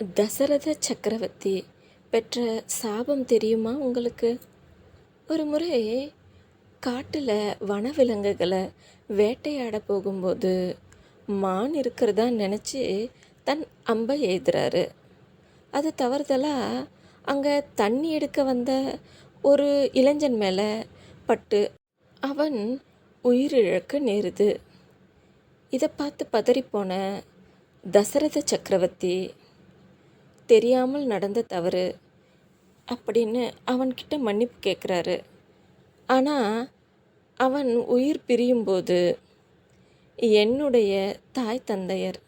தசரத சக்கரவர்த்தி பெற்ற சாபம் தெரியுமா உங்களுக்கு? ஒரு முறை காட்டில் வனவிலங்குகளை வேட்டையாட போகும்போது மான் இருக்கிறதா நினச்சி தன் அம்பை எய்துறாரு அது தவறுதலாக அங்கே தண்ணி எடுக்க வந்த ஒரு இளைஞன் மேலே பட்டு அவன் உயிரிழக்க நேருது. இதை பார்த்து பதறிப்போன தசரத சக்கரவர்த்தி தெரியாமல் நடந்த தவறு அப்படின்னு அவன்கிட்ட மன்னிப்பு கேட்குறாரு ஆனால் அவன் உயிர் பிரியும்போது என்னுடைய தாய் தந்தையர்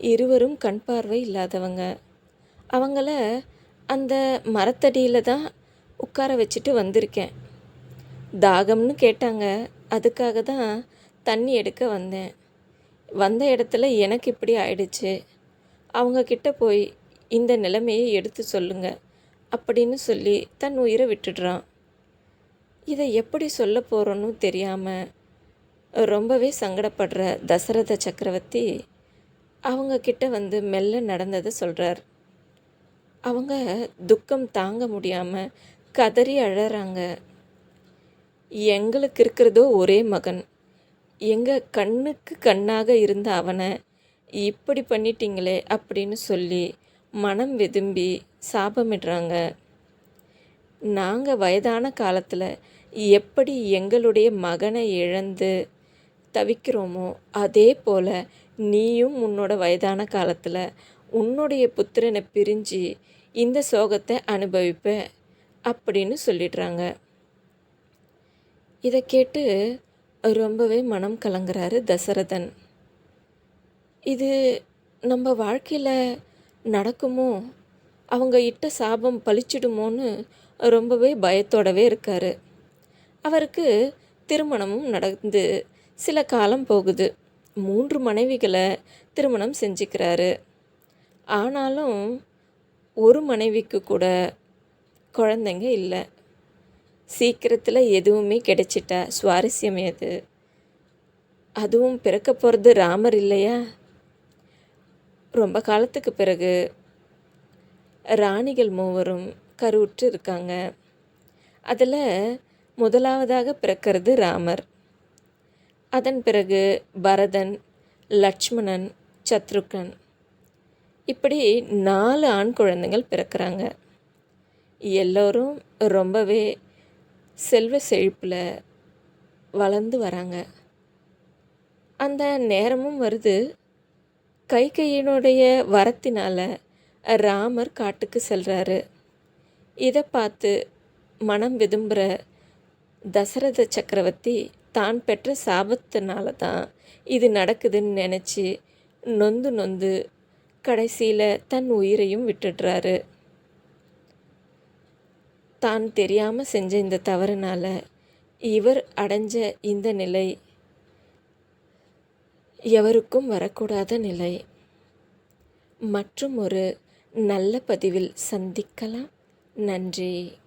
இருவரும் கண் பார்வை இல்லாதவங்க. அவங்கள அந்த மரத்தடியில் தான் உட்கார வச்சுட்டு வந்திருக்கேன். தாகம்னு கேட்டாங்க. அதுக்காக தான் தண்ணி எடுக்க வந்தேன். வந்த இடத்துல எனக்கு இப்படி ஆயிடுச்சு. அவங்கக்கிட்ட போய் இந்த நிலைமையை எடுத்து சொல்லுங்க அப்படின்னு சொல்லி தன் உயிரை விட்டுடுறான். இதை எப்படி சொல்ல போகிறோன்னு தெரியாமல் ரொம்பவே சங்கடப்படுற தசரத சக்கரவர்த்தி அவங்க கிட்ட வந்து மெல்ல நடந்ததை சொல்கிறார் அவங்க துக்கம் தாங்க முடியாமல் கதறி அழறாங்க. எங்களுக்கு இருக்கிறதோ ஒரே மகன். எங்கள் கண்ணுக்கு கண்ணாக இருந்த அவனை இப்படி பண்ணிட்டீங்களே அப்படின்னு சொல்லி மனம் வெதும்பி சாபமிடுறாங்க. நாங்கள் வயதான காலத்தில் எப்படி எங்களுடைய மகனை இழந்து தவிக்கிறோமோ அதே போல் நீயும் உன்னோட வயதான காலத்தில் உன்னுடைய புத்திரனை பிரிஞ்சு இந்த சோகத்தை அனுபவிப்ப அப்படின்னு சொல்லிடுறாங்க. இதை கேட்டு ரொம்பவே மனம் கலங்குறாரு தசரதன். இது நம்ம வாழ்க்கையில் நடக்குமோ? அவங்க இட்ட சாபம் பழிச்சிடுமோன்னு ரொம்பவே பயத்தோடவே இருக்கார். அவருக்கு திருமணமும் நடந்து சில காலம் போகுது. மூன்று மனைவிகளை திருமணம் செஞ்சுக்கிறாரு. ஆனாலும் ஒரு மனைவிக்கு கூட குழந்தைங்க இல்லை. சீக்கிரத்தில் எதுவுமே கிடைச்சிட்டா. சுவாரஸ்யம் எது? அதுவும் பிறக்க போகிறது ராமர் இல்லையா? ரொம்ப காலத்துக்கு பிறகு ராணிகள் மூவரும் கருவுற்று இருக்காங்க அதில் முதலாவதாக பிறக்கிறது ராமர். அதன் பிறகு பரதன் லட்சுமணன் சத்ருகன் இப்படி நாலு ஆண் குழந்தைகள் பிறக்கிறாங்க. எல்லோரும் ரொம்பவே செல்வ செழிப்பில் வளர்ந்து வராங்க. அந்த நேரமும் வருது. கைகையினுடைய வரத்தினால ராமர் காட்டுக்கு செல்கிறாரு இதை பார்த்து மனம் விதும்புகிற தசரத சக்கரவர்த்தி தான் பெற்ற சாபத்தினால தான் இது நடக்குதுன்னு நினச்சி நொந்து நொந்து கடைசியில் தன் உயிரையும் விட்டுடுறாரு. தான் தெரியாமல் செஞ்ச இந்த தவறுனால இவர் அடைஞ்ச இந்த நிலை எவருக்கும் வரக்கூடாத நிலை. மற்றும் ஒரு நல்ல பதிவில் சந்திக்கலாம். நன்றி.